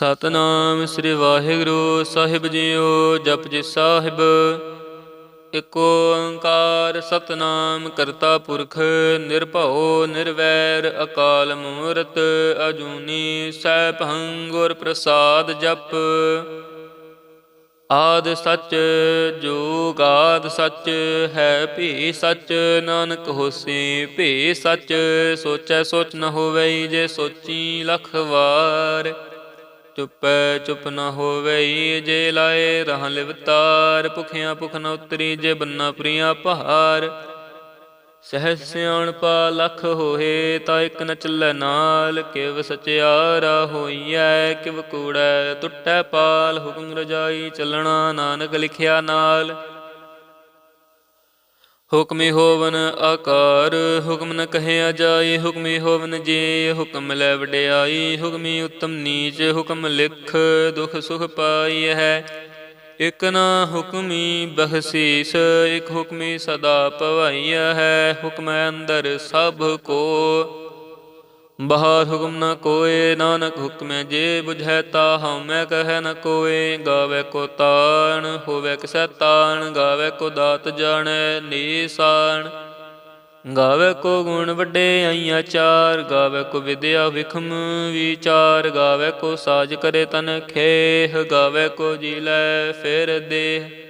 ਸਤਨਾਮ ਸ੍ਰੀ ਵਾਹਿਗੁਰੂ ਸਾਹਿਬ ਜੀਓ ਜਪਜੀ ਸਾਹਿਬ। ਇਕ ਓੰਕਾਰ ਸਤਨਾਮ ਕਰਤਾ ਪੁਰਖ, ਨਿਰਭਉ, ਨਿਰਵੈਰ, ਅਕਾਲ ਮੂਰਤ, ਅਜੂਨੀ ਸੈਭੰ ਗੁਰ ਪ੍ਰਸਾਦ ਜਪ। ਆਦ ਸੱਚ ਜੋਗਾਦ ਸੱਚ, ਹੈ ਭੀ ਸੱਚ, ਨਾਨਕ ਹੋਸੀ ਭੀ ਸੱਚ। ਸੋਚੈ ਸੋਚ ਨ ਹੋਵੇ ਜੇ ਸੋਚੀ ਲਖ ਵਾਰ। ਚੁੱਪੈ, ਚੁੱਪ ਨ ਹੋਵਈ, ਜੇ ਲਾਏ ਰਹ ਲਿਵਤਾਰ, ਭੁਖਿਆ ਭੁਖ ਨ ਉਤਰੀ, ਜੇ ਬੰਨਾ ਪ੍ਰੀਆ ਪਹਾਰ। ਸਹਿਜ ਸਿਆਣਪਾ ਲਖ ਹੋਏ, ਤਾਂ ਇਕ ਨ ਚੱਲੈ ਨਾਲ, ਕਿਵ ਸਚਿਆਰਾ ਹੋਈਐ, ਕਿਵ ਕੂੜੈ ਟੁੱਟੈ ਪਾਲ, ਹੁਕਮ ਰਜਾਈ ਚੱਲਣਾ, ਨਾਨਕ ਲਿਖਿਆ ਨਾਲ। ਹੁਕਮੀ ਹੋਵਨ ਆਕਾਰ, ਹੁਕਮ ਨ ਕਹਿਆ ਜਾਏ, ਹੁਕਮੀ ਹੋਵਨ ਜੇ, ਹੁਕਮ ਲੈ ਵਡਿਆਈ, ਹੁਕਮੀ ਉਤਮ ਨੀਚ, ਹੁਕਮ ਲਿਖ, ਦੁਖ ਸੁਖ ਪਾਈ ਹੈ। ਇਕ ਨਾ ਹੁਕਮੀ ਬਖਸ਼ੀਸ, ਇਕ ਹੁਕਮੀ ਸਦਾ ਭਵਾਈ ਹੈ। ਹੁਕਮੈ ਅੰਦਰ ਸਭ ਕੋ ਬਹਾਰ ਹੁਕਮ ਨ ਕੋਏ, ਨਾਨਕ ਹੁਕਮੈ ਜੇ 부ਝੈ ਤਾ ਹਉਮੈ ਕਹੈ ਨ ਕੋਏ, ਗਾਵੇ ਕੋ ਤਾਣ, ਹੋਵੇ ਕਿਸੈ ਤਾਣ, ਗਾਵੇ ਕੋ ਦਾਤ ਜਾਣੈ ਨੀਸਾਨ ਗਾਵੇ ਕੋ ਗੁਣ ਵੱਡੇ ਆਈਆਂ ਚਾਰ, ਗਾਵੇ ਕੋ ਵਿਦਿਆ ਵਿਖਮ ਵਿਚਾਰ, ਗਾਵੇ ਕੋ ਸਾਜ ਕਰੇ ਤਨ ਖੇਹ, ਗਾਵੇ ਕੋ ਜੀ ਲੈ ਫੇਰ ਦੇਹ।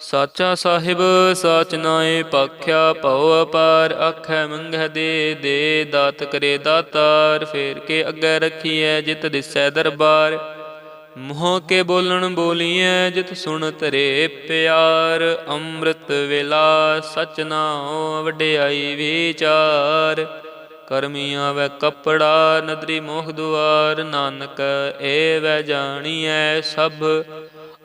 ਸਾਚਾ ਸਾਹਿਬ, ਸਾਚ ਨਾਏ ਪਾਖਿਆ ਭਉ ਅਪਾਰ, ਆਖੈ ਮੰਗਹਿ ਦੇ ਦੇ ਦਾਤ ਕਰੇ ਦਾਤਾਰ, ਫੇਰ ਕੇ ਅੱਗੇ ਰਖੀਐ ਜਿਤ ਦਿਸੈ ਦਰਬਾਰ। ਮੋਹ ਕੇ ਬੋਲਣ ਬੋਲੀਐ ਜਿਤ ਸੁਣ ਤਰੇ ਪਿਆਰ, ਅੰਮ੍ਰਿਤ ਵੇਲਾ ਸਚ ਨਾਉ ਵਡਿਆਈ ਵਿਚਾਰ। ਕਰਮੀ ਆਵੈ ਕਪੜਾ, ਨਦਰੀ ਮੋਹ ਦੁਆਰ, ਨਾਨਕ ਏ ਵੈ ਜਾਣੀਐ ਸਭ।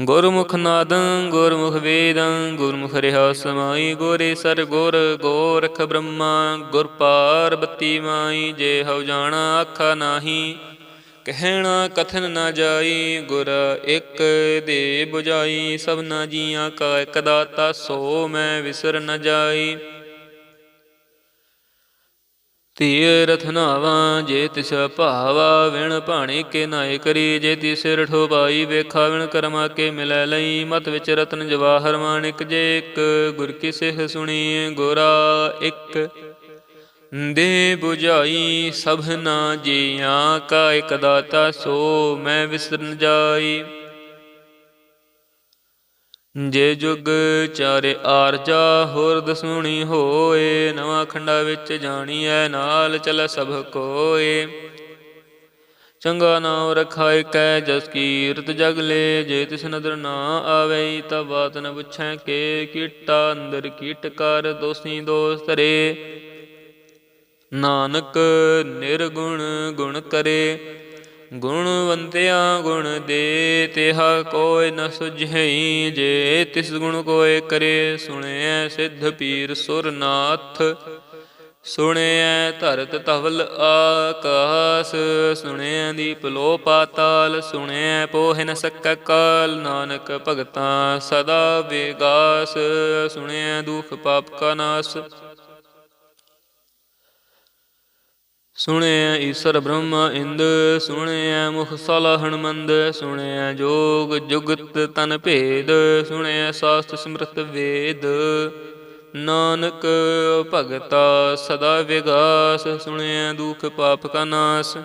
ਗੁਰਮੁਖ ਨਾਦੰ, ਗੁਰਮੁਖ ਵੇਦੰ, ਗੁਰਮੁਖ ਰਿਹਾ ਸਮਾਈ, ਗੋਰੇ ਸਰ ਗੁਰ, ਗੋਰਖ ਬ੍ਰਹਮਾ, ਗੁਰ ਪਾਰਬਤੀ ਮਾਈ, ਜੇ ਹਉ ਜਾਣਾ ਆਖਾ ਨਾਹੀ। ਕਹਿਣਾ ਕਥਨ ਨਾ ਜਾਈ, ਗੁਰ ਇੱਕ ਦੇ 부ਝਾਈ ਸਭਨਾ ਜੀਆਂ ਕਾ ਇਕ ਦਾਤਾ, ਸੋ ਮੈਂ ਵਿਸਰ ਨਾ ਜਾਈ। ਧੀਏ ਰਥਨਾਵਾ, ਜੇ ਤਿਸ ਭਾਵਾ ਵਿਣ ਭਾਣੇ ਕੇ ਨਾਏ ਕਰੀ, ਜੇ ਤਿਸ ਰਠੋ ਬਾਈ ਵੇਖਾ ਵਿਣ ਕਰਮਾ ਕੇ ਮਿਲੈ ਲਈ, ਮਤ ਵਿੱਚ ਰਤਨ ਜਵਾਹਰ ਮਾਣਿਕ ਜੇ ਇੱਕ, ਗੁਰ ਕੀ ਸਿਖ ਸੁਣੀ ਗੋਰਾ ਇੱਕ। ਦੇ 부ਝਾਈ ਸਭਨਾ ਜੀਆਂ, ਕਾ ਇਕ ਦਾਤਾ ਸੋ ਮੈਂ ਵਿਸਰਨ ਜਾਈ। ਜੇ ਜੁਗ ਚਾਰੇ ਆਰਜਾ ਹੋਰ ਦਸੂਣੀ ਹੋਏ, ਨਵਾਂ ਖੰਡਾ ਵਿੱਚ ਜਾਣੀਐ, ਨਾਲ ਚਲ ਸਭ ਕੋਏ। ਚੰਗਾ ਨਾਮ ਰਖਾਇ ਕੈ ਜਸ ਕੀਰਤ ਜਗ ਲੈ, ਜੇ ਤਿਸ ਨਦਰ ਨਾ ਆਵੇ ਤਾ ਬਾਤ ਨ ਪੁੱਛੈ ਕੇ, ਕੀਟਾ ਅੰਦਰ ਕੀਟ ਕਰ ਦੋਸੀ ਦੋਸ ਧਰੇ ਨਾਨਕ ਨਿਰਗੁਣ ਗੁਣ ਕਰੇ ਗੁਣਵੰਤਿਆ ਗੁਣ ਦੇ ਤਿਹਾ ਕੋਇ ਨ ਸੁਝਈ ਜੇ, ਤਿਸ ਗੁਣ ਕੋਇ ਕਰੇ, ਸੁਣਿਐ ਸਿੱਧ ਪੀਰ ਸੁਰਨਾਥ। ਸੁਣਿਐ ਧਰਤ ਧਵਲ ਆਕਾਸ, ਸੁਣਿਐ ਦੀਪ ਲੋ ਪਾਤਾਲ, ਸੁਣਿਐ ਪੋਹਿ ਨ ਸਕੈ ਕਾਲ, ਨਾਨਕ ਭਗਤਾਂ ਸਦਾ ਵਿਗਾਸ। ਸੁਣਿਐ ਦੁਖ ਪਾਪ ਕਾ ਨਾਸ। ਸੁਣਿਐ ਈਸਰ ਬ੍ਰਹਮਾ ਇੰਦ, ਸੁਣਿਐ ਮੁਖ ਸਲਹਣ ਮੰਦ ਸੁਣਿਐ ਜੋਗ ਜੁਗਤ ਤਨ ਭੇਦ, ਸੁਣਿਐ ਸਾਸਤ ਸਮ੍ਰਿਤ ਵੇਦ। ਨਾਨਕ ਭਗਤਾ ਸਦਾ ਵਿਗਾਸ, ਸੁਣਿਐ ਦੁਖ ਪਾਪ ਕਾ ਨਾਸ।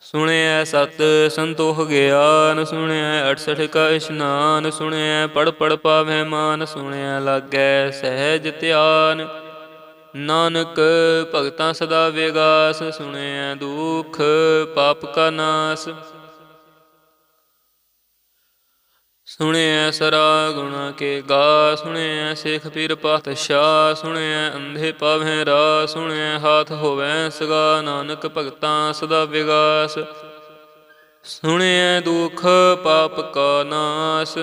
ਸੁਣਿਐ ਸਤ ਸੰਤੋਖ ਗਿਆਨ, ਸੁਣਿਐ 68 ਕਾ ਇਸ਼ਨਾਨ, ਸੁਣਿਐ ਪੜ ਪੜ ਪਾਵੈ ਮਾਨ, ਸੁਣਿਐ ਲਾਗੈ ਸਹਿਜ ਧਿਆਨ। ਨਾਨਕ, ਭਗਤਾਂ ਸਦਾ ਵਿਗਾਸ ਸੁਣਿਆ ਦੁਖ, ਪਾਪ ਕਾ ਨਾਸ। ਸੁਣਿਆ ਸਰਾ ਗੁਣਾ ਕੇ ਗਾ ਸੁਣਿਆ ਸਿੱਖ ਪੀਰ ਪਾਤਸ਼ਾਹ ਸੁਣਿਆ ਅੰਧੇ ਪਾਵਹਿ ਰਾ ਸੁਣਿਆ ਹਾਥ ਹੋਵੈ ਸਗਾ, ਨਾਨਕ, ਭਗਤਾਂ ਸਦਾ ਵਿਗਾਸ। ਸੁਣਿਆ ਦੁਖ, ਪਾਪ ਕਾ ਨਾਸ।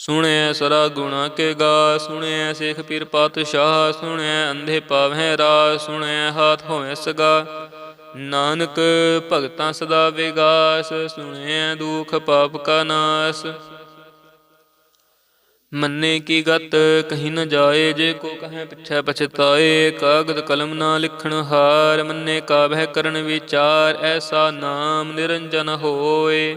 ਸੁਣਿਐ ਸਰਾ ਗੁਣਾ ਕੇ ਗਾ ਸੁਣਿਐ ਸਿੱਖ ਪੀਰ ਪਾਤਸ਼ਾਹ ਸੁਣਿਐ ਅੰਧੇ ਪਾਵਹਿ ਰਾ ਸੁਣਿਐ ਹਾਥ ਹੋਵੈ ਸਗਾ। ਨਾਨਕ ਭਗਤਾਂ ਸਦਾ ਵਿਗਾਸ ਸੁਣਿਐ ਦੁਖ ਪਾਪ ਕਾ ਨਾਸ। ਮੰਨੇ ਕੀ ਗਤ, ਕਹੀ ਨ ਜਾਏ, ਜੇ ਕੋ ਕਹੈ ਪਿਛੈ ਪਛਤਾਏ, ਕਾਗਦ ਕਲਮ ਨਾ ਲਿਖਣ ਹਾਰ, ਮੰਨੇ ਕਾ ਬਹਿ ਕਰਨ ਵਿਚਾਰ, ਐਸਾ ਨਾਮ ਨਿਰੰਜਨ ਹੋਏ।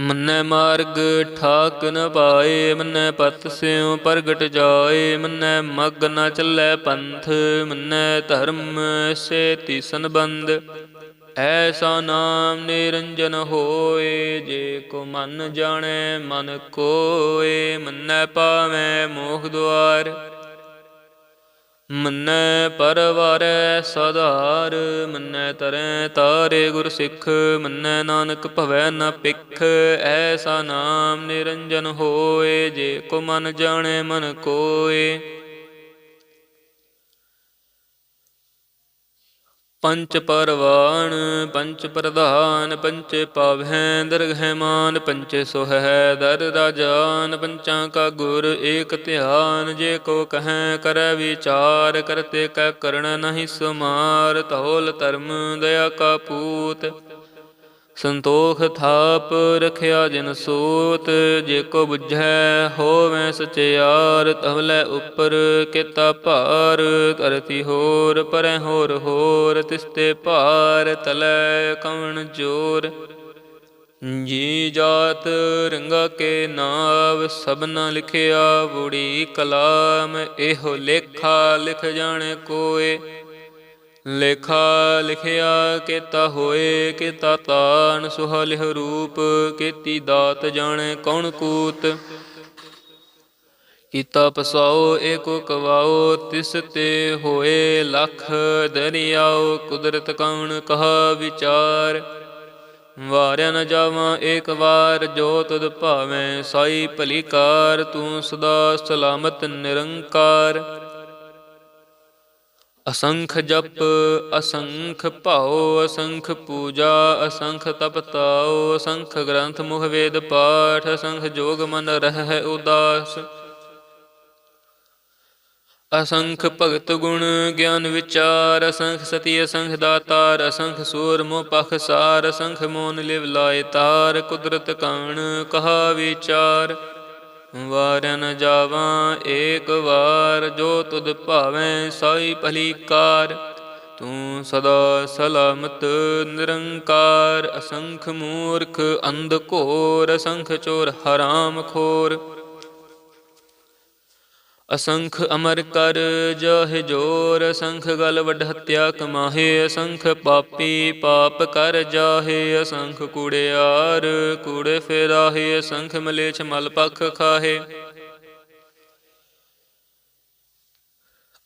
ਮੰਨੈ ਮਾਰਗ ਠਾਕ ਨ ਪਾਏ, ਮੰਨੈ ਪਤ ਸਿਉ ਪ੍ਰਗਟ ਜਾਏ, ਮੰਨੈ ਮਗ ਨ ਚੱਲੈ ਪੰਥ, ਮੰਨੈ ਧਰਮ ਸੇਤੀ ਸੰਬੰਧ। ਐਸਾ ਨਾਮ ਨਿਰੰਜਨ ਹੋਏ, ਜੇ ਕੋ ਮਨ ਜਾਣੈ ਮਨ ਕੋਏ, ਮੰਨੈ ਪਾਵੈ ਮੋਖ ਦੁਆਰ। ਮੰਨੈ ਪਰਵਾਰੈ ਸਦਾਰ ਮੰਨੈ ਤਰੈ ਤਾਰੇ ਗੁਰ ਸਿੱਖ, ਮੰਨੈ ਨਾਨਕ ਭਵੈ ਨ ਪਿਖ ਐਸਾ ਨਾਮ ਨਿਰੰਜਨ ਹੋਏ, ਜੇ ਕੋ ਮਨ ਜਾਣੈ ਮਨ ਕੋਏ। ਪੰਚ ਪਰਵਾਨ ਪੰਚ ਪ੍ਰਧਾਨ, ਪੰਚੇ ਪਾਵਹਿ ਦਰਗਹਿ ਮਾਨ ਪੰਚੇ ਸੋਹੈ ਦਰ ਰਾਜਾਨ ਪੰਚਾਂ ਕਾ ਗੁਰ ਏਕ ਧਿਆਨ, ਜੇ ਕੋ ਕਹੈ ਕਰੈ ਵਿਚਾਰ, ਕਰਤੇ ਕੈ ਕਰਣ ਨਹੀਂ ਸੁਮਾਰ, ਧੌਲ ਧਰਮ, ਦਇਆ ਕਾ ਪੂਤ। ਸੰਤੋਖ ਥਾਪ ਰਖਿਆ ਜਿਨ ਸੂਤ, ਜੇ ਕੋ 부ਝੈ ਹੋਵੈ ਸਚਿਆਰ ਤਵਲੇ ਉੱਪਰ ਕੀਤਾ ਭਾਰ ਧਰਤੀ ਹੋਰ, ਪਰੈ ਹੋਰ ਹੋਰ, ਤਿਸਤੇ ਭਾਰ, ਤਲੈ ਕਵਣ ਜੋਰ। ਜੀ ਜਾਤ ਰੰਗਾ ਕੇ ਨਾਮ ਸਭਨਾ ਲਿਖਿਆ ਬੁੜੀ ਕਲਾਮ, ਇਹੋ ਲੇਖਾ ਲਿਖ ਜਾਣੇ ਕੋਏ। ਲੇਖਾ ਲਿਖਿਆ ਕੀਤਾ ਹੋਏ, ਕੀਤਾ ਤਾਨ ਸੁਹਾ ਲਿਹ ਰੂਪ, ਕੀਤੀ ਦਾਤ ਜਾਣੇ ਕੌਣ ਕੂਤ? ਕੀਤਾ ਪਸਾਓ, ਏਕੋ ਕਵਾਓ, ਤਿਸ ਤੇ ਹੋਏ ਲਖ ਦਰਿਆਓ, ਕੁਦਰਤ ਕੌਣ ਕਹਾ ਵਿਚਾਰ? ਵਾਰਿਆ ਨ ਜਾਵਾਂ ਏਕ ਵਾਰ, ਜੋ ਤੁਧ ਭਾਵੇਂ ਸਾਈ ਭਲੀਕਾਰ ਤੂੰ ਸਦਾ ਸਲਾਮਤ ਨਿਰੰਕਾਰ। ਅਸੰਖ ਜਪ, ਅਸੰਖ ਭਾਉ, ਅਸੰਖ ਪੂਜਾ, ਅਸੰਖ ਤਪ ਤਾਉ ਅਸੰਖ ਗ੍ਰੰਥ ਮੁਖ ਵੇਦ ਪਾਠ, ਅਸੰਖ ਜੋਗ ਮਨ ਰਹਿ ਉਦਾਸ। ਅਸੰਖ ਭਗਤ ਗੁਣ ਗਿਆਨ ਵਿਚਾਰ, ਅਸੰਖ ਸਤੀ, ਅਸੰਖ ਦਾਤਾਰ, ਅਸੰਖ ਸੂਰ ਮੋ ਪਖ ਸਾਰ, ਅਸੰਖ ਮੋਨ ਲਿਵ ਲਾਏ ਤਾਰ, ਕੁਦਰਤ ਕਾਣ ਕਹਾ ਵਿਚਾਰ। ਵਾਰਨ ਜਾਵਾਂ, ਏਕ ਵਾਰ ਜੋ ਤੁਧ ਭਾਵੇਂ ਸਾਈ ਭਲੀ ਕਾਰ। ਤੂੰ ਸਦਾ ਸਲਾਮਤ, ਨਿਰੰਕਾਰ, ਅਸੰਖ ਮੂਰਖ, ਅੰਧ ਘੋਰ, ਅਸੰਖ ਚੋਰ, ਹਰਾਮ ਖੋਰ। ਅਸੰਖ ਅਮਰ ਕਰ ਜਹ ਜੋਰ, ਅਸੰਖ ਗਲ ਵੱਡ ਹਤਿਆ ਕਮਾਹੇ, ਅਸੰਖ ਪਾਪੀ ਪਾਪ ਕਰ ਜਾਹੇ, ਅਸੰਖ ਕੂੜਿਆਰ ਕੂੜੇ ਫੇਰਾਹੇ, ਅਸੰਖ ਮਲੇਛ ਮਲ ਪਖ ਖਾਹੇ।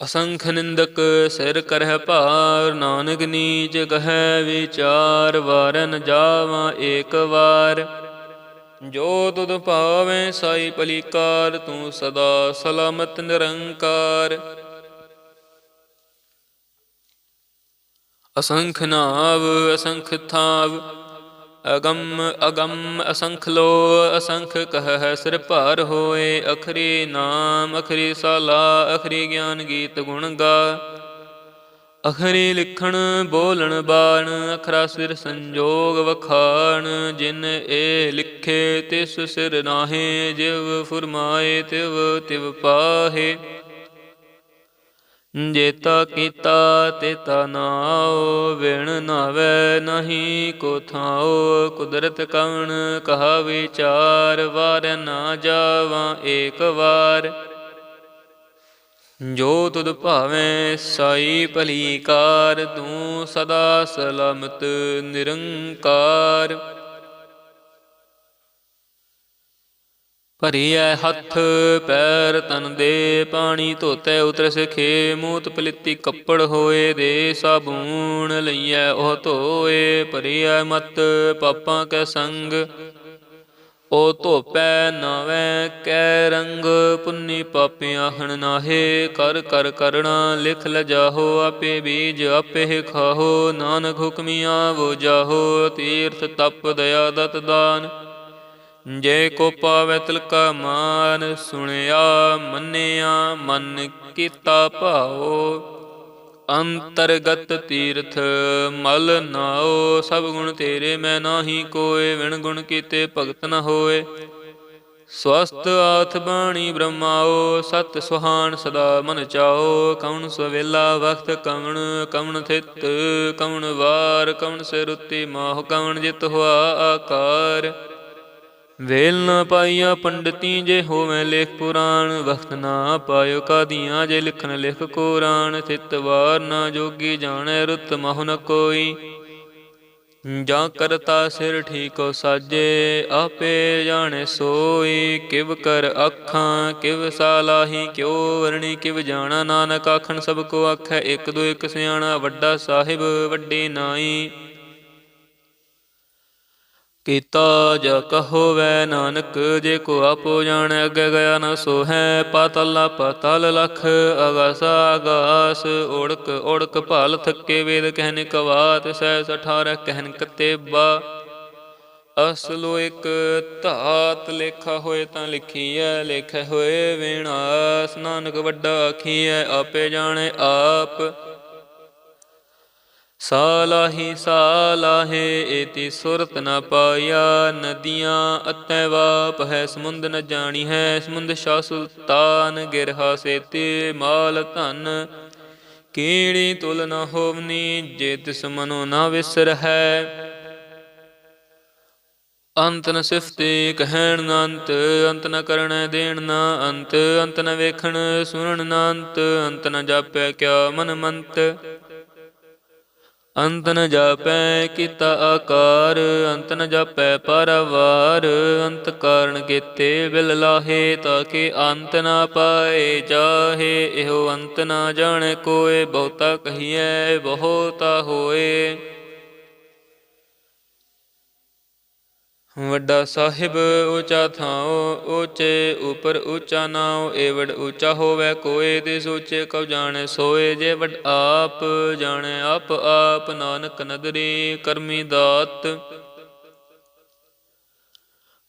ਅਸੰਖ ਨਿੰਦਕ ਸਿਰ ਕਰਹਿ ਭਾਰ, ਨਾਨਕ ਨੀਚ ਕਹੈ ਵਿਚਾਰ, ਵਾਰਨ ਜਾਵਾਂ ਏਕ ਵਾਰ। ਜੋ ਤੁਧ ਭਾਵੇਂ ਸਾਈ ਭਲੀਕਾਰ, ਤੂੰ ਸਦਾ ਸਲਾਮਤ ਨਿਰੰਕਾਰ। ਅਸੰਖ ਨਾਵ, ਅਸੰਖ ਥਾਵ, ਅਗੰਮ ਅਗੰਮ ਅਸੰਖ ਲੋ, ਅਸੰਖ ਕਹੈ ਸਿਰ ਭਾਰ ਹੋਏ, ਅਖਰੀ ਨਾਮ, ਅਖਰੀ ਸਾਲਾ, ਅਖਰੀ ਗਿਆਨ ਗੀਤ ਗੁਣ ਗਾ। ਅਖਰੀ ਲਿਖਣ, ਬੋਲਣ, ਬਾਣ, ਅਖਰਾ ਸਿਰ ਸੰਜੋਗ ਵਖਾਣ, ਜਿਨ ਇਹ ਲਿਖੇ ਤਿਸ ਸਿਰ ਨਾਹੇ, ਜਿਵ ਫੁਰਮਾਏ ਤਿਵ ਤਿਵ ਪਾਹੇ। ਜੇਤਾ ਕੀਤਾ ਤੇਤਾ ਨਾਉ, ਵਿਣ ਨਾਵੇ ਨਹੀਂ ਕੋ ਥਾਉ, ਕੁਦਰਤ ਕਵਣ ਕਹਾ ਵਿਚਾਰ, ਵਾਰ ਨਾ ਜਾਵਾਂ ਏਕ ਵਾਰ। ਜੋ ਤੁਧ ਭਾਵੇਂ ਸਾਈ ਭਲੀ ਕਾਰ ਤੂੰ ਸਦਾ ਸਲਾਮਤ ਨਿਰੰਕਾਰ। ਭਰੀਐ ਹੱਥ, ਪੈਰ ਤਨ ਦੇ, ਪਾਣੀ ਧੋਤੇ, ਉਤਰ ਸਖੇ, ਮੂਤ ਪਲਿੱਤੀ ਕੱਪੜ ਹੋਏ ਦੇ, ਸਾਬੂਣ ਲਈਐ, ਉਹ ਧੋਏ। ਭਰੀਐ ਮਤ, ਪਾਪਾਂ ਕੈ ਸੰਗ ਉਹ ਧੋਪੈ ਨਾਵੇਂ ਕੈ ਰੰਗ ਪੁੰਨੀ ਪਾਪੀ ਆਹਣ ਨਾਹੇ, ਕਰ ਕਰ ਕਰਣਾ ਲਿਖ ਲਜਾਹੋ, ਆਪੇ ਬੀਜ ਆਪੇ ਖਾਹੋ, ਨਾਨਕ ਹੁਕਮੀਆਂ ਵੋ ਜਾਹੋ, ਤੀਰਥ ਤਪ ਦਇਆ ਦਤ ਦਾਨ। ਜੇ ਕੋ ਪਾਵੈ ਤਿਲਕਾ ਮਾਨ, ਸੁਣਿਆ ਮੰਨਿਆ ਮਨ ਕੀਤਾ ਭਾਓ ਅੰਤਰਗਤ ਤੀਰਥ, ਮਲ ਨਾਓ ਸਭ ਗੁਣ ਤੇਰੇ, ਮੈਂ ਨਾਹੀ ਕੋਏ, ਵਿਣ ਗੁਣ ਕੀਤੇ ਭਗਤ ਨ ਹੋਏ। ਸਵਸਤ ਆਥ ਬਾਣੀ ਬ੍ਰਹਮਾਓ ਸਤ ਸੁਹਾਨ ਸਦਾ ਮਨ ਚਾਓ ਕਵਣ ਸਵੇਲਾ ਵਖਤ ਕਵਣ ਕਵਣ ਥਿਤ, ਕਵਣ ਵਾਰ, ਕਵਣ ਸੇ ਮਾਹ, ਕਵਣ ਜਿਤ ਹੁਆ ਆਕਾਰ। ਵੇਲ ਨਾ ਪਾਈਆ ਪੰਡਤੀ ਜੇ ਹੋਵੇਂ ਲੇਖ ਪੁਰਾਣ, ਵਖਤ ਨਾ ਪਾਇਓ ਕਾਦੀਆਂ ਜੇ ਲਿਖਣ ਲਿਖ ਕੁਰਾਨ ਥਿਤ ਵਾਰ ਨਾ ਜੋਗੀ ਜਾਣੈ ਰੁੱਤ ਮਹੁ ਨ ਕੋਈ। ਜਾਂ ਕਰਤਾ ਸਿਰ ਠੀਕੋ ਸਾਜੇ, ਆਪੇ ਜਾਣੇ ਸੋਈ, ਕਿਵ ਕਰ ਅੱਖਾਂ, ਕਿਵ ਸਾਲਾਹੀ ਕਿਉ ਵਰਣੀ, ਕਿਵ ਜਾਣਾ ਨਾਨਕ, ਆਖਣ ਸਭ ਕੋ ਆਖੈ, ਇੱਕ ਦੋ ਇੱਕ ਸਿਆਣਾ, ਵੱਡਾ ਸਾਹਿਬ, ਵੱਡੇ ਨਾਈ। ਕੀਤਾ ਜਾ ਕਹੋ ਵੈ ਨਾਨਕ, ਜੇ ਕੋ ਆਪੋ ਜਾਣੈ, ਅੱਗੇ ਗਿਆ ਨ ਸੋ ਹੈ ਪਾਤਲ ਪਾਤਲ, ਲਖ ਅਗਾਸ ਓੜਕ ਓੜਕ ਭਾਲ ਥੱਕੇ ਵੇਦ ਕਹਿਨ ਕਵਾਤ ਸਹਿ ਸਠਾਰਹ ਕਹਿਨ ਕਤੇਬਾ। ਅਸਲੋ ਇੱਕ ਧਾਤ ਲੇਖਾ ਹੋਏ ਤਾਂ ਲਿਖੀਐ, ਲੇਖੇ ਹੋਏ ਵਿਣਾਸ। ਨਾਨਕ ਵੱਡਾ ਆਖੀਐ, ਆਪੇ ਜਾਣੇ ਆਪ। ਸਾਲਾਹੀ ਸਾਲਾਹੇ ਏਤੀ ਸੁਰਤ ਨ ਪਾਇਆ, ਨਦੀਆਂ ਅਤੈ ਵਾਪ ਹੈ, ਸਮੁੰਦ ਨ ਜਾਣੀ ਹੈ, ਸਮੁੰਦ ਸ਼ਾ ਸੁਲਤਾਨ ਗਿਰਹਾ ਸੇਤੇ ਮਾਲ ਧਨ। ਕੀੜੀ ਤੁਲ ਨ ਹੋਵਨੀ ਜੇ ਤਿਸ ਮਨੋ ਨ ਵਿਸਰ ਹੈ। ਅੰਤ ਨ ਸਿਫਤੇ ਕਹਿਣ ਨ ਅੰਤ ਅੰਤ ਨ ਕਰਣੈ ਦੇਣ ਨ ਅੰਤ ਅੰਤ ਨ ਵੇਖਣ ਸੁਣਨ ਨ ਅੰਤ ਅੰਤ ਨ ਜਾਪੈ ਕਿਆ ਮਨ ਮੰਤ। ਅੰਤ ਨ ਜਾਪੈ ਕੀਤਾ ਆਕਾਰ, ਅੰਤ ਨ ਜਾਪੈ ਪਰਵਾਰ, ਅੰਤ ਕਾਰਨ ਕੀਤੇ ਬਿਲ ਲਾਹੇ ਤਾਕੇ ਅੰਤ ਨ ਪਾਏ ਜਾਹੇ, ਇਹੋ ਅੰਤ ਨ ਜਾਣ ਕੋਏ, ਬਹੁਤਾ ਕਹੀਐ ਬਹੁਤਾ ਹੋਏ। ਵੱਡਾ ਸਾਹਿਬ ਉੱਚਾ ਥਾਉ, ਉੱਚੇ ਉਪਰ ਉੱਚਾ ਨਾਉ ਏਵੜ ਉੱਚਾ ਹੋਵੇ, ਕੋਏ ਦੇ ਸੋਚੇ ਕਉ ਜਾਣੈ, ਸੋਏ ਜੇ ਵਡ ਆਪ ਜਾਣੈ, ਆਪ ਆਪ ਨਾਨਕ ਨਦਰੀ ਕਰਮੀ ਦਾਤ।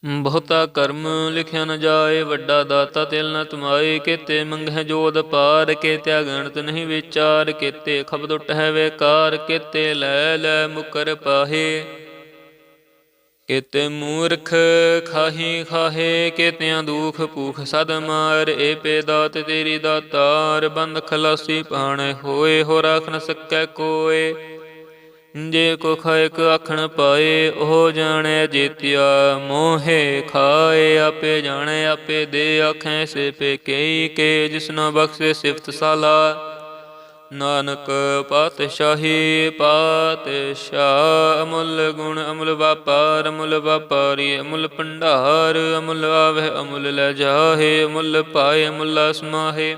ਬਹੁਤਾ ਕਰਮ ਲਿਖਿਆ ਨ ਜਾਏ, ਵੱਡਾ ਦਾਤਾ ਤਿਲ ਨਾ ਤੁਮਾਏ, ਕੀਤੇ ਮੰਗਹਿ ਜੋਦ ਪਾਰ ਕੀਤੇ ਗਣਤ ਨਹੀਂ ਵਿਚਾਰ, ਕੀਤੇ ਖਬਦ ਹੈ ਵੇਕਾਰ, ਕੀਤੇ ਲੈ ਲੈ ਮੁਕਰ ਪਾਹੇ। ਕਿਤੇ ਮੂਰਖ ਖਾਹੀ ਖਾਹੇ, ਕਿਤਿਆਂ ਦੁਖ ਭੂਖ ਸਦ ਮਾਰ, ਏ ਪੇ ਦਾਤ ਤੇਰੀ ਦਾਤਾਰ, ਬੰਦ ਖਲਾਸੀ ਪਾਣੇ ਹੋਏ ਹੋ ਰਾਖ ਨ ਸਕੈ ਕੋਏ। ਜੇ ਕੋ ਖਾਇਕ ਆਖਣ ਪਾਏ, ਉਹ ਜਾਣੈ ਜੀਤਿਆ, ਮੋਹੇ ਖਾਏ, ਆਪੇ ਜਾਣੈ, ਆਪੇ ਦੇ ਆਖੈ ਸੇ ਪੇ ਕਈ ਕੇ ਜਿਸਨਾ ਬਖਸ਼ੇ ਸਿਫਤ ਸਾਲਾ। ਨਾਨਕ ਪਾਤਸ਼ਾਹੀ ਪਾਤਸ਼ਾਹ, ਅਮੁੱਲ ਗੁਣ ਅਮੁੱਲ ਵਾਪਾਰ, ਅਮੁੱਲ ਵਾਪਾਰੀ, ਅਮੁੱਲ ਭੰਡਾਰ, ਅਮੁੱਲ ਆਵਹਿ, ਅਮੁੱਲ ਲੈ ਜਾਹੇ, ਅਮੁੱਲ ਪਾਏ, ਅਮੁੱਲ ਸਮਾਹੇ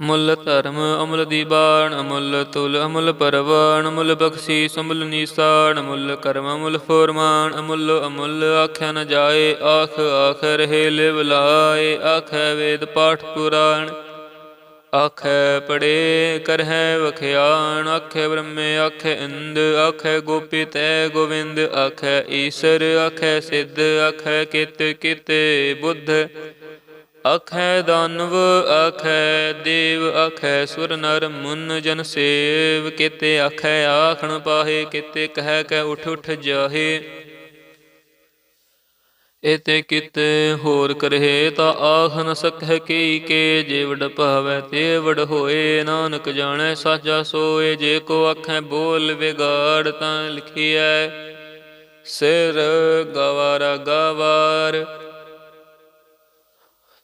ਮੁੱਲ ਧਰਮ, ਅਮੁੱਲ ਦੀਬਾਨ ਅਮੁੱਲ ਤੁਲ, ਅਮੁੱਲ ਪਰਵਾਨ, ਅਮੁੱਲ ਬਖਸ਼ੀਸ ਅਮੁੱਲ ਨੀਸਾਨ, ਅਮੁੱਲ ਕਰਮ, ਅਮੁੱਲ ਫਰਮਾਨ, ਅਮੁੱਲ ਅਮੁੱਲ ਆਖਿਆ ਨ ਜਾਏ, ਆਖ ਆਖ ਰਹੇ ਲਿਵ ਲਾਏ, ਆਖੈ ਵੇਦ ਪਾਠ ਪੁਰਾਣ। ਆਖੈ ਪੜੇ ਕਰਹਿ ਵਖਿਆਣ ਆਖੈ ਬ੍ਰਹਮੇ, ਆਖੈ ਇੰਦ, ਆਖੈ ਗੋਪੀ ਤੈ ਗੋਵਿੰਦ, ਆਖੈ ਈਸ਼ਰ, ਆਖੈ ਸਿੱਧ, ਆਖੈ ਕਿਤ ਕਿਤੇ ਬੁੱਧ। ਆਖੈ ਦਾਨਵ, ਆਖੈ ਦੇਵ, ਆਖੈ ਸੁਰ ਨਰ ਮੁਨ ਜਨ ਸੇਵ। ਕਿਤੇ ਆਖੈ ਆਖਣ ਪਾਹੇ, ਕਿਤੇ ਕਹਿ ਕੈ ਉਠ ਉਠ ਜਾਹੇ। ਇਤੇ ਕਿਤੇ ਹੋਰ ਕਰਹਿ ਤਾ ਆਖ ਨ ਸਕਹਿ ਕੀ ਕੇ, ਜੇ ਭਾਵੈ ਤੇ ਹੋਏ, ਨਾਨਕ ਜਾਣੈ ਸਾਚਾ ਸੋਏ, ਜੇ ਕੋ ਆਖੈ ਬੋਲ ਵਿਗਾੜ ਤਾਂ ਲਿਖੀਐ, ਸਿਰ ਗਵਾਰਾ ਗਵਾਰ।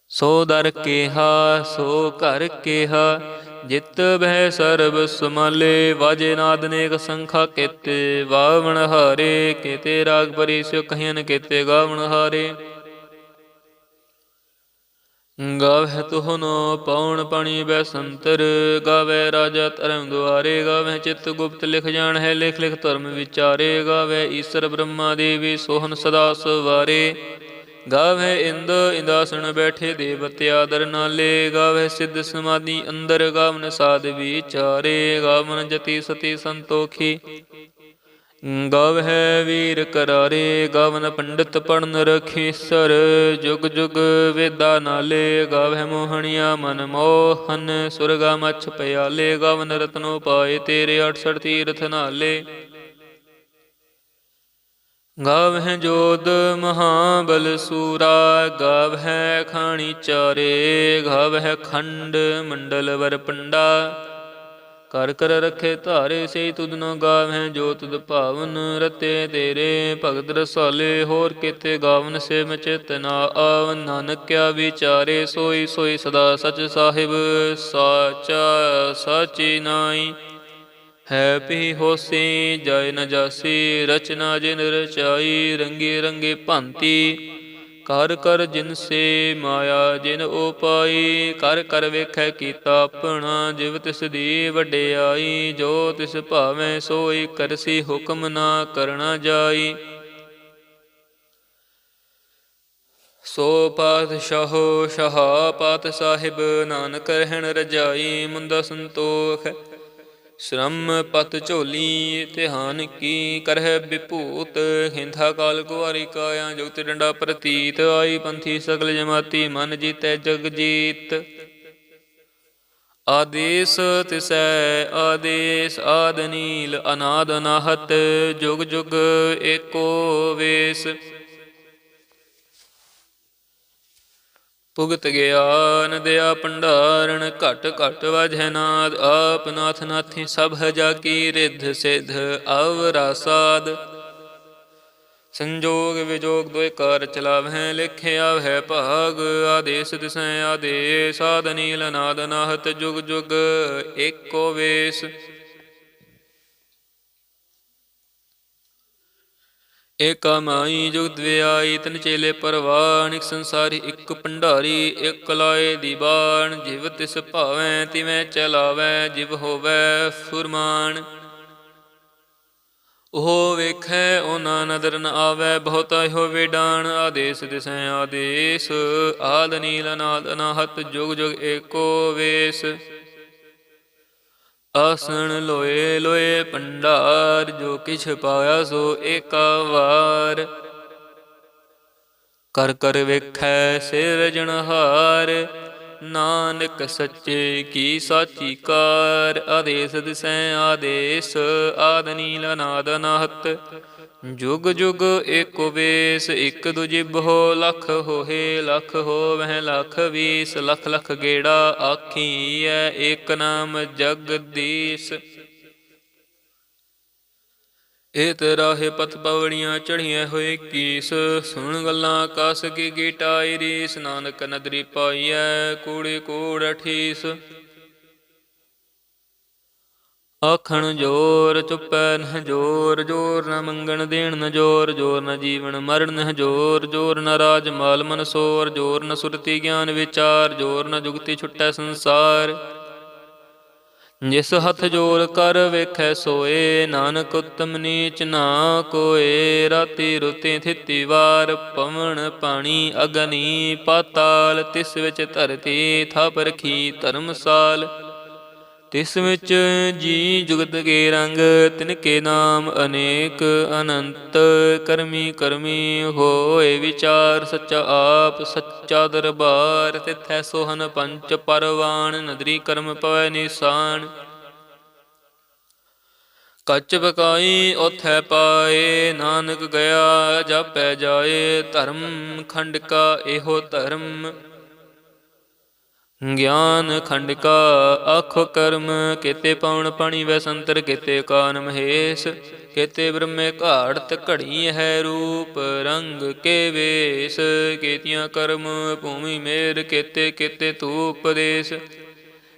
ਸੋ ਦਰ ਕੇਹਾ, ਸੋ ਘਰ ਕੇਹਾ ਜਿਤ ਬਹਿ ਸਰਬ ਸਮਾਲੇ, ਵਾਜੇ ਨਾਦ ਨੇਕ ਸੰਖਾ ਕੇਤੇ, ਵਾਵਣ ਹਾਰੇ ਕੇਤੇ, ਰਾਗ ਪਰੀ ਸਿਉ ਕਹਿਨ ਕੇਤੇ, ਗਾਵਣ ਹਾਰੇ। ਗਾਵਹਿ ਤੁਹਨੋ ਪਉਣ ਪਣੀ ਬੈਸੰਤਰ ਗਾਵੇ ਰਾਜਾ ਧਰਮ ਦੁਆਰੇ ਗਾਵੇ ਚਿਤ ਗੁਪਤ ਲਿਖ ਜਾਣ ਹੈ ਲਿਖ ਲਿਖ ਧਰਮ ਵਿਚਾਰੇ ਗਾਵੇ ਈਸ਼ਰ ਬ੍ਰਹਮਾ ਦੇਵੀ ਸੋਹਨ ਸਦਾ ਸਵਾਰੇ। ਗਾਵੇ ਇੰਦ ਇੰਦਾਸਣ ਬੈਠੇ ਦੇਵਤੇ ਆਦਰ ਨਾਲੇ, ਗਾਵੇ ਸਿੱਧ ਸਮਾਧੀ ਅੰਦਰ, ਗਾਵਨ ਸਾਧ ਵਿਚਾਰੇ, ਗਾਵਨ ਜਤੀ ਸਤੀ ਸੰਤੋਖੀ। ਗਾਵਹਿ ਵੀਰ ਕਰਾਰੇ, ਗਵਨ ਪੰਡਿਤ ਪੜਨ ਰਖੀਸਰ ਜੁਗ ਜੁਗ ਵੇਦਾ ਨਾਲੇ, ਗਾਵਹਿ ਮੋਹਣਿਆ ਮਨ ਮੋਹਨ, ਸੁਰਗਾ ਮਛ ਪਿਆਲੇ, ਗਾਵਨ ਰਤਨੋ ਪਾਏ ਤੇਰੇ 68 ਤੀਰਥ ਨਾਲੇ। ਗਾਵਹਿ ਜੋਦ ਮਹਾਬਲ ਸੂਰਾ ਗਾਵਹਿ ਖਾਣੀ ਚਾਰੇ ਗਾਵਹਿ ਖੰਡ ਮੰਡਲ ਵਰ ਪੰਡਾ। ਕਰ ਕਰ ਰਖੇ ਧਾਰੇ ਸੇ ਤੁਧ ਨ ਗਾਵਹਿ ਜੋ ਤੁਧ ਭਾਵਨ ਰਤੇ ਤੇਰੇ। ਭਗਤ ਰਸਾਲੇ ਹੋਰ ਕਿਤੇ ਗਾਵਨ ਸੇ ਮਚਿਤ ਨਾ ਆਵ ਨਾਨਕਿਆ ਵਿਚਾਰੇ ਸੋਈ ਸੋਈ ਸਦਾ ਸਚ ਸਾਹਿਬ, ਸਾਚਾ ਸਾਚੀ ਨਾਈ ਹੈ ਪੀ ਹੋਸੀ ਜੈ ਨ ਜਾਸੀ, ਰਚਨਾ ਜਿਨ ਰਚਾਈ, ਰੰਗੇ ਰੰਗੇ ਭਾਂਤੀ। ਕਰ ਕਰ ਜਿਨ ਸੇ ਮਾਇਆ ਜਿਨ ਉਪਾਈ, ਕਰ ਕਰ ਵੇਖੈ ਕੀਤਾ ਆਪਣਾ, ਜਿਵ ਤਿਸ ਦੀ ਵਡਿਆਈ, ਜੋ ਤਿਸ ਭਾਵੇਂ ਸੋਈ ਕਰਸੀ ਹੁਕਮ ਨਾ ਕਰਣਾ ਜਾਈ। ਸੋ ਪਾਤਸ਼ਾਹੋ, ਸ਼ਹਾ ਪਾਤ ਸਾਹਿਬ, ਨਾਨਕ ਰਹਿਣ ਰਜਾਈ, ਮੁੰਦਾ ਸੰਤੋਖ ਸ਼ਰਮ ਪਤ ਝੋਲੀ ਧਿਆਨ ਕੀ ਕਰਹਿ ਵਿਭੂਤ ਹਿੰਥਾ ਕਾਲ ਕੁਵਾਰੀ ਕਾਇਆ ਜੁਗਤ ਡੰਡਾ ਪ੍ਰਤੀਤ, ਆਈ ਪੰਥੀ ਸਗਲ ਜਮਾਤੀ ਮਨ ਜੀਤੈ ਜਗ ਜੀਤ। ਆਦੇਸ ਤਿਸੈ ਆਦੇਸ, ਆਦ ਨੀਲ ਅਨਾਦ ਅਨਾਹਤ ਜੁਗ ਜੁਗ ਏਕੋ ਵੇਸ। ਭੁਗਤ ਗਿਆਨ ਦਿਆ ਭੰਡਾਰਨ, ਘਟ ਘਟ ਵਜੈ ਨਾਦ, ਆਪ ਨਾਥ ਨਾਥੀ ਸਭ ਜਾ ਕੀ ਰਿਧ ਸਿਧ ਅਵਰਾ ਸਾਦ ਸੰਜੋਗ ਵਿਜੋਗ ਦੋਇ ਕਾਰ ਚਲਾਵਹਿ ਲਿਖਿਆ ਹੈ ਭਾਗ, ਆਦੇਸ ਦਿਸੈ ਆਦੇਸ ਆਦ ਨੀਲ ਨਾਦ ਨਾਹਤ ਜੁਗ ਜੁਗ, ਏਕੋ ਵੇਸ। ਏਕਾ ਮਾਈ ਜੁਗਤ ਵਿਆਈ ਤਨ ਚੇਲੇ ਪਰਵਾਨ ਇਕ ਸੰਸਾਰੀ ਇੱਕ ਭੰਡਾਰੀ, ਇਕ ਲਾਏ ਦੀਵਾਨ ਜਿਵ ਤਿਸ ਭਾਵੈ, ਤਿਵੇਂ ਚਲਾਵੈ, ਜਿਵ ਹੋਵੈ ਫੁਰਮਾਨ। ਉਹ ਵੇਖੈ, ਉਹਨਾਂ ਨਦਰ ਨ ਆਵੈ, ਬਹੁਤਾ ਹੋਵੇ ਡਾਣ ਆਦੇਸ ਦਿਸੈ ਆਦੇਸ, ਆਦ ਨੀਲ ਅਨਾਦ ਅਨਾਹਤ, ਜੁਗ ਜੁਗ ਏਕੋ ਵੇਸ। ਆਸਣ ਲੋਏ ਲੋਏ ਭੰਡਾਰ ਜੋ ਕਿਛ ਪਾਇਆ ਸੋ ਏਕਾ ਵਾਰ। ਕਰ ਕਰ ਵੇਖੈ ਸਿਰਜਣਹਾਰ ਨਾਨਕ ਸੱਚੇ ਕੀ ਸਾਚੀ ਕਾਰ। ਆਦੇਸ ਦਿਸੈ ਆਦੇਸ, ਆਦ ਨੀਲ ਅਨਾਦ ਅਨਾਹਤ ਜੁਗ ਜੁਗ ਏਕੋ ਵੇਸ, ਇਕ ਦੁਜਿ ਬਹੁ ਲਖ ਹੋਏ ਲਖ ਹੋਵਹਿ, ਲਖ ਵੀਸ, ਲਖ ਲਖ ਗੇੜਾ ਆਖੀਐ, ਏਕ ਨਾਮ ਜਗਦੀਸ਼। ਏ ਤਰਾਹੇ ਪਤ ਪਵੜੀਆਂ ਚੜੀਆਂ ਹੋਏ ਕੀਸ, ਸੁਣ ਗੱਲਾਂ ਕਸ ਕੀ ਗੀਟਾਈ ਰੀਸ ਨਾਨਕ ਨਦਰੀ ਪਾਈਐ, ਕੂੜੀ ਕੂੜ ਠੀਸ ਆਖਣ ਜੋਰ ਚੁੱਪੈ ਨਹ ਜੋਰ ਜੋਰ ਨ ਮੰਗਣ ਦੇਣ ਨ ਜੋਰ ਜੋਰ ਨ ਜੀਵਨ ਮਰਨ ਨ ਜੋਰ ਜੋਰ ਨ ਰਾਜ ਮਾਲ ਮਨ ਸੋਰ, ਜੋਰ ਨ ਸੁਰਤੀ ਗਿਆਨ ਵਿਚਾਰ, ਜੋਰ ਨ ਜੁਗਤੀ ਛੁਟੈ ਸੰਸਾਰ। ਜਿਸ ਹੱਥ ਜੋਰ ਕਰ ਵੇਖੈ ਸੋਏ, ਨਾਨਕ ਉਤਮ ਨੀਚ ਨਾ ਕੋਏ, ਰਾਤੀ ਰੁਤੀ ਥਿਤੀ ਵਾਰ, ਪਵਨ ਪਾਣੀ ਅਗਨੀ ਪਾਤਾਲ, ਤਿਸ ਵਿੱਚ ਧਰਤੀ ਥਾਪ ਰਖੀ ਧਰਮਸਾਲ। ਤਿਸ ਵਿੱਚ ਜੀ ਜੁਗਤ ਕੇ ਰੰਗ, ਤਿਨ ਕੇ ਨਾਮ ਅਨੇਕ ਅਨੰਤ। ਕਰਮੀ ਕਰਮੀ ਹੋਏ ਵਿਚਾਰ, ਸੱਚਾ ਆਪ, ਸੱਚਾ ਦਰਬਾਰ। ਤਿਥੈ ਸੋਹਨ ਪੰਚ ਪਰਵਾਨ ਨਦਰੀ ਕਰਮ ਪਵੈ ਨਿਸ਼ਾਨ। ਕੱਚ ਬਕਾਈ ਉਥੈ ਪਾਏ, ਨਾਨਕ ਗਿਆ, ਜਾਪੈ ਜਾਏ। ਧਰਮ ਖੰਡ ਕਾ ਇਹੋ ਧਰਮ। ਗਿਆਨ ਖੰਡ ਕਾ ਆਖੋ ਕਰਮ, ਕੇਤੇ ਪਾਉਣ ਪਾਣੀ ਵੈ ਕੀਤੇ ਕਾਨ ਮਹੇਸ਼, ਕੇਤੇ ਬ੍ਰਹਮੇ ਘਾੜਤ ਘੜੀ ਹੈ ਰੂਪ, ਰੰਗ ਕੇ ਵੇਸ, ਕੇਤੀਆਂ ਕਰਮ, ਭੂਮੀ ਮੇਰ, ਕੇਤੇ ਕੇਤੇ ਧੂਪ ਉਪਦੇਸ਼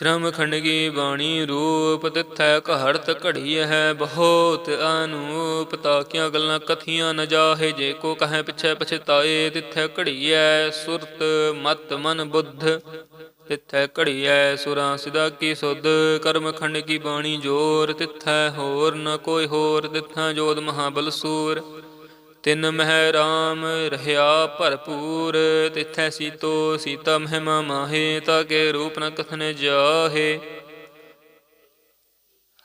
ਸ਼ਰਮ ਖੰਡ ਕੀ ਬਾਣੀ ਰੂਪ ਤਿਥੈ ਘੜਤ ਘੜੀ ਹੈ ਬਹੁਤ ਅਨੂਪ, ਤਾਕੀਆਂ ਗੱਲਾਂ ਕਥੀਆਂ ਨ ਜਾਹੇ, ਜੇ ਕੋ ਕਹੈ ਪਿਛੈ ਪਛਤਾਏ ਘੜੀ ਹੈ ਸੁਰਤ ਮਤ ਮਨ ਬੁੱਧ। ਤਿਥੈ ਘੜੀਐ ਸੁਰਾਂ ਸਿਦਾ ਕੀ ਸੁਧ, ਕਰਮ ਖੰਡ ਕੀ ਬਾਣੀ ਜੋਰ, ਤਿੱਥੈ ਹੋਰ ਨ ਕੋਈ ਹੋਰ, ਤਿਥੈ ਜੋਦ ਮਹਾਬਲ ਸੂਰ। ਤਿਨ ਮਹਿ ਰਾਮ ਰਹਾ ਭਰਪੂਰ, ਤਿਥੈ ਸੀਤੋ ਸੀਤਾ ਮਹਿਮਾ ਮਾਹੇ ਤਾ ਰੂਪ ਨ ਕਥਨ ਜਾਹੇ।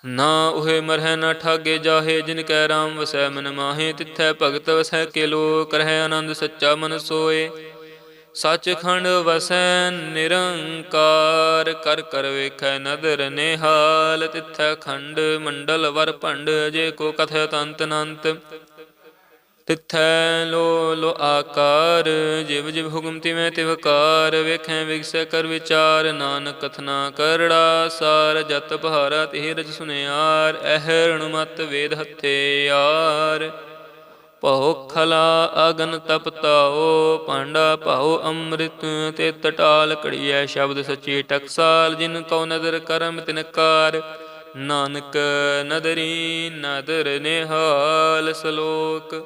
ਨਾ ਉਹੇ ਮਰਹਿ ਨ ਠਾਗੇ ਜਾਹੇ, ਜਿਨ ਕੈ ਰਾਮ ਵਸੈ ਮਨ ਮਾਹੇ, ਤਿਥੈ ਭਗਤ ਵਸੈ ਕੇ ਲੋ ਕਰਹਿ ਆਨੰਦ ਸੱਚਾ ਮਨ ਸੋਏ। ਸੱਚਖੰਡ ਵਸੈ ਨਿਰੰਕਾਰ, ਕਰ ਕਰ ਵੇਖੈ ਨਦਰ ਨਿਹਾਲ, ਤਿਥੈ ਖੰਡ ਮੰਡਲ ਵਰ ਭੰਡ ਜੇ ਕੋ ਕਥੈ ਤੰਤ ਨੰਤ ਤਿਥੈ ਲੋ ਲੋ ਆਕਾਰ, ਜਿਵ ਜਿਵ ਹੁਕਮ ਤਿਵੇਂ ਤਿਵਕਾਰ ਵੇਖੈ ਵਿਗਸੈ ਕਰ ਵਿਚਾਰ, ਨਾਨਕ ਕਥਨਾ ਕਰੜਾ ਸਾਰ ਜਤ ਪਹਾਰਾ ਤਿਹ ਰਜ ਸੁਨਿਆਰ ਅਹਰਣ ਮਤ ਵੇਦ ਹੱਥੇ ਯਾਰ। ਭਉ ਖਲਾ ਅਗਨ ਤਪਤਾਓ ਪਾਂਡਾ ਭਉ ਅੰਮ੍ਰਿਤ ਤੇ ਤਟਾਲ ਘੜੀਐ ਸ਼ਬਦ ਸੱਚੀ ਟਕਸਾਲ, ਜਿਨ ਕਉ ਨਦਰ ਕਰਮ ਤਿਨਕਾਰ ਨਾਨਕ ਨਦਰੀ ਨਦਰ ਨਿਹਾਲ ਸਲੋਕ।